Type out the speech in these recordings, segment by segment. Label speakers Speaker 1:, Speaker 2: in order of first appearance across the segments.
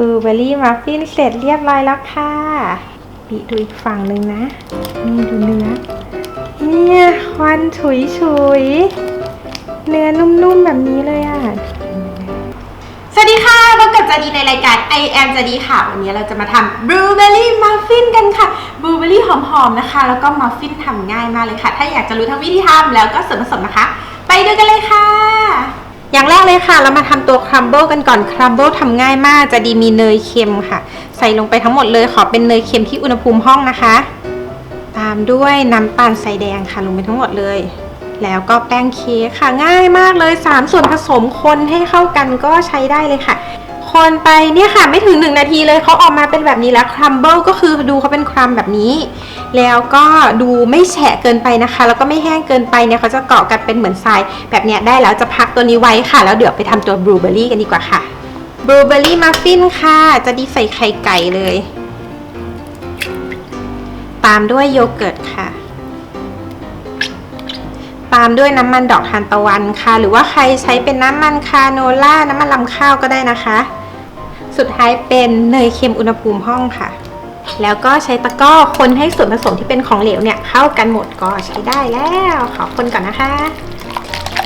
Speaker 1: บลูเบอร์รี่มัฟฟินเสร็จเรียบร้อยแล้วค่ะบีดูอีกฝั่งหนึ่งนะ นี่ดูเนื้อ เนี่ยควันฉุยฉุย เนื้อนุ่มๆแบบนี้เลยอะ สวัสดีค่ะพบกับจาดีในรายการ I am จาดีค่ะ วันนี้เราจะมาทำบลูเบอร์รี่มัฟฟินกันค่ะบลูเบอร์รี่หอมๆนะคะ แล้วก็มัฟฟินทำง่ายมากเลยค่ะ ถ้าอยากจะรู้ทั้งวิธีทำแล้วก็ส่วนผสมนะคะ ไปดูกันเลยค่ะ อย่างแรกเลยค่ะ เรามาทำตัวครัมเบิลกันก่อนครัมเบิลทำง่ายมากจะดีมีเนยเค็มค่ะ ใส่ลงไปทั้งหมดเลยขอเป็นเนยเค็มที่อุณหภูมิห้องนะคะ ตามด้วยน้ำตาลใส่แดงค่ะลงไปทั้งหมดเลย แล้วก็แป้งเค้กค่ะง่ายมากเลย 3 ส่วนผสมคนให้เข้ากันก็ใช้ได้เลยค่ะ คนไปเนี่ยค่ะไม่ถึง 1 นาทีเลยเขาออกมาเป็นแบบนี้แล้วครัมเบิลก็คือดูเขาเป็นครัมแบบนี้ แล้วก็ดูไม่แฉะเกินไปนะคะ แล้วก็ไม่แห้งเกินไปเนี่ยเขาจะเกาะกันเป็นเหมือนทรายแบบเนี้ยได้แล้วจะพักตัวนี้ไว้ค่ะ แล้วเดี๋ยวไปทำตัวบลูเบอร์รี่กันดีกว่าค่ะบลูเบอร์รี่มัฟฟินค่ะ จะดีใส่ไข่ไก่เลย ตามด้วยโยเกิร์ตค่ะ ตามด้วยน้ำมันดอกทานตะวันค่ะ หรือว่าใครใช้เป็นน้ำมันคาโนล่าน้ำมันลำข้าวก็ได้นะคะ สุดท้ายเป็นเนยเค็มอุณหภูมิห้องค่ะ แล้วก็ใช้ตะกร้อคนให้ส่วนผสมที่เป็นของเหลวเนี่ยเข้ากันหมดก็ใช้ได้แล้วขอคนก่อนนะคะ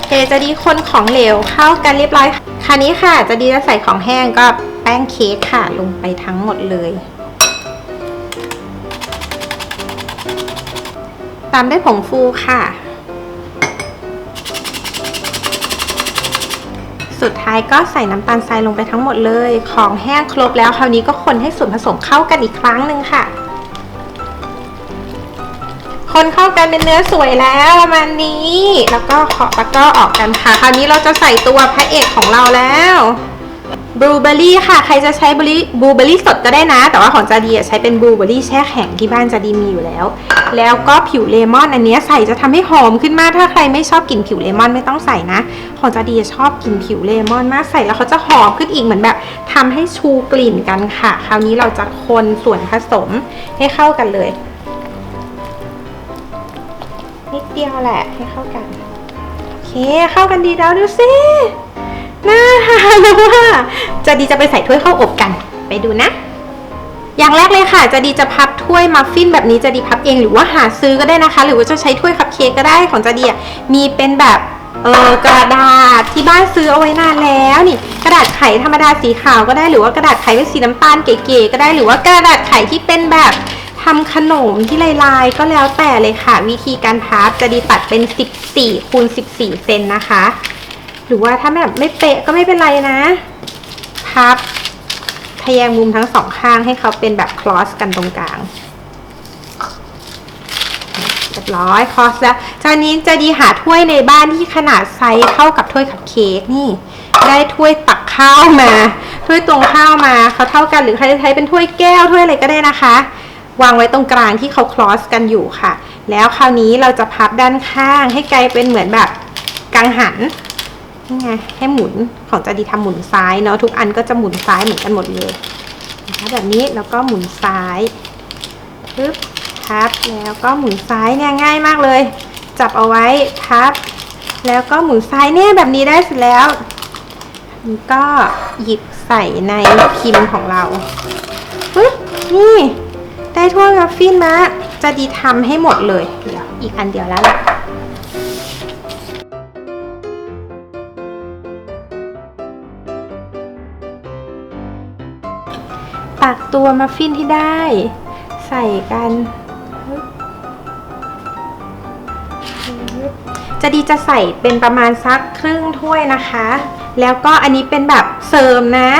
Speaker 1: เคจะดีคนของเหลวเข้ากันเรียบร้อยคราวนี้ค่ะ จะดีจะใส่ของแห้งก็แป้งเค้กค่ะลงไปทั้งหมดเลยตามด้วยผงฟูค่ะ สุดท้ายก็ใส่น้ำตาลทรายลงไปทั้งหมดเลย ของแห้งครบแล้วคราวนี้ก็คนให้ส่วนผสมเข้ากันอีกครั้งหนึ่งค่ะ คนเข้ากันเป็นเนื้อสวยแล้วประมาณนี้ แล้วก็ขอตะกร้อออกกันค่ะ คราวนี้เราจะใส่ตัวพระเอกของเราแล้ว บลูเบอร์รี่ค่ะ ใครจะใช้บลูบลูเบอร์รี่สดก็ได้นะ แต่ว่าของจาดีอะใช้เป็นบลูเบอร์รี่แช่แข็งที่บ้านจาดีมีอยู่แล้ว แล้วก็ผิวเลมอนอันเนี้ยใส่จะทำให้หอมขึ้นมากถ้าใครไม่ชอบกลิ่นผิวเลมอนไม่ต้องใส่นะ ของจาดีชอบกลิ่นผิวเลมอนมากใส่แล้วเขาจะหอมขึ้นอีกเหมือนแบบทำให้ชูกลิ่นกันค่ะ คราวนี้เราจะคนส่วนผสมให้เข้ากันเลย นิดเดียวแหละให้เข้ากัน โอเคเข้ากันดีแล้วดูสิ น่าทานแล้วว่าจะดีจะไปใส่ถ้วยข้าวอบกัน ไปดูนะ อย่างแรกเลยค่ะ จะดีจะพับถ้วยมัฟฟินแบบนี้จะดีพับเองหรือว่าหาซื้อก็ได้นะคะ หรือว่าจะใช้ถ้วยคัพเค้กก็ได้ของจะดีอะมีเป็นแบบเออกระดาษที่บ้านซื้อเอาไว้นานแล้วนี่ กระดาษไขธรรมดาสีขาวก็ได้หรือว่ากระดาษไขเป็นสีน้ำตาลเก๋ๆก็ได้หรือว่ากระดาษไขที่เป็นแบบทำขนมที่ลายๆ ก็แล้วแต่เลยค่ะ วิธีการพับจะดีตัดเป็น 14คูณ14 เซนนะคะ หรือว่าถ้าแบบไม่เป๊ะก็ไม่เป็นไรนะ พับทะแยงมุมทั้งสองข้างให้เขาเป็นแบบคลอสกันตรงกลางเรียบร้อยคลอสแล้วจากนี้จะดีหาถ้วยในบ้านที่ขนาดไซส์เท่ากับถ้วยคัพเค้กนี่ ได้ถ้วยตักข้าวมา ถ้วยตรงข้าวมาเขาเท่ากันหรือใครจะใช้เป็นถ้วยแก้วถ้วยอะไรก็ได้นะคะ วางไว้ตรงกลางที่เขาคลอสกันอยู่ค่ะ แล้วคราวนี้เราจะพับด้านข้างให้กลายเป็นเหมือนแบบกังหัน นี่ไงให้หมุนของจะดีทำหมุนซ้ายเนาะทุกอันก็จะหมุนซ้ายเหมือนกันหมดเลยนะคะแบบนี้แล้วก็หมุนซ้ายปึ๊บพับแล้วก็หมุนซ้ายเนี่ยง่ายมากเลย จับเอาไว้พับ แล้วก็หมุนซ้ายเนี่ยแบบนี้ได้เสร็จแล้วนี่ก็หยิบใส่ในพิมพ์ของเราปึ๊บนี่ได้ถ้วยมัฟฟินมาจะดีทำให้หมดเลยเดี๋ยวอีกอันเดียวแล้วล่ะ ตักตัวมัฟฟินที่ได้ ใส่กัน จะดีจะใส่เป็นประมาณสักครึ่งถ้วยนะคะ แล้วก็อันนี้เป็นแบบเสริมนะ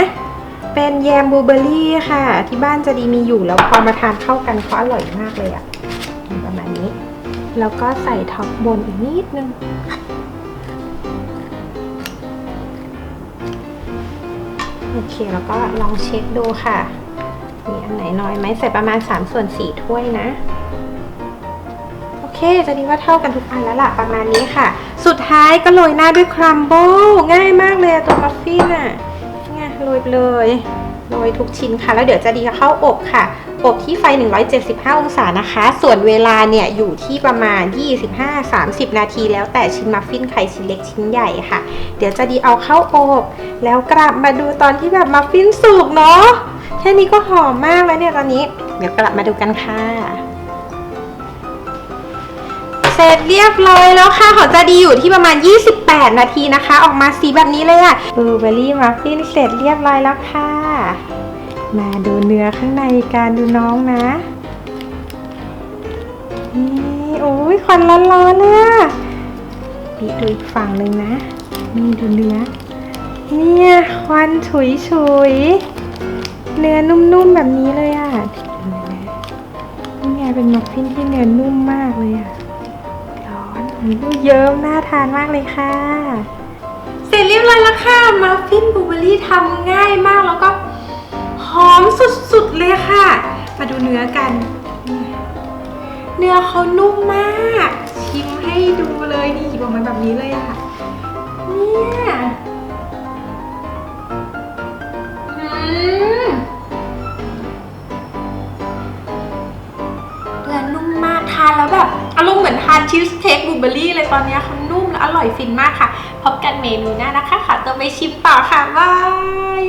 Speaker 1: เป็นแยมบลูเบอร์รี่ค่ะ ที่บ้านจะดีมีอยู่แล้วพอมาทานเข้ากันเขาอร่อยมากเลยอะประมาณนี้ แล้วก็ใส่ท็อปบนอีกนิดนึงโอเค แล้วก็ลองเช็คดูค่ะ มีอันไหนน้อยไหมใส่ประมาณ3ส่วน4ถ้วยนะ โอเคจะดีว่าเท่ากันทุกอันแล้วล่ะประมาณนี้ค่ะ สุดท้ายก็โรยหน้าด้วยครัมเบิลง่ายมากเลยตัวมัฟฟินอะง่ายโรยเลยโรยทุกชิ้นค่ะ แล้วเดี๋ยวจะดีเข้าอบค่ะ อบที่ไฟ 175 องศานะคะ ส่วนเวลาเนี่ยอยู่ที่ประมาณ 25-30 นาทีแล้วแต่ชิ้นมัฟฟินไข่ชิ้นเล็กชิ้นใหญ่ค่ะ เดี๋ยวจะดีเอาเข้าอบ แล้วกลับมาดูตอนที่แบบมัฟฟินสุกเนาะ แค่นี้ก็หอมมากแล้วเนี่ยตอนนี้ เดี๋ยวกลับมาดูกันค่ะ เสร็จเรียบร้อยแล้วค่ะของจะดีอยู่ที่ประมาณ 28 นาทีนะคะ ออกมาสีแบบนี้เลยอะบลูเบอร์รี่มัฟฟินเสร็จเรียบร้อยแล้วค่ะ มาดูเนื้อข้างในการดูน้องนะนี่โอ้ยควันร้อนๆเลยไปดูอีกฝั่งหนึ่งนะ นี่ดูเนื้อ เนี่ยควันฉุยฉุยๆ เนื้อนุ่มๆแบบนี้เลยอะดูนะนี่ไงเป็นมัฟฟินที่เนื้อนุ่มมากเลยอะ ร้อนดูเยิ้มน่าทานมากเลยค่ะ เสร็จเรียบร้อยแล้วค่ะ มัฟฟินบลูเบอร์รี่ทำง่ายมากแล้วก็หอมสุดๆเลยค่ะ มาดูเนื้อกัน เนื้อเขานุ่มมากานแล้วแบบอารมณ์เหมือนทานชีสเค้กบลูเบอร์รี่เลยตอนนี้ยเขานุ่มและอร่อยฟินมากค่ะ พบกันเมนูหน้านะคะ ขอตัวไปชิมต่อค่ะบาย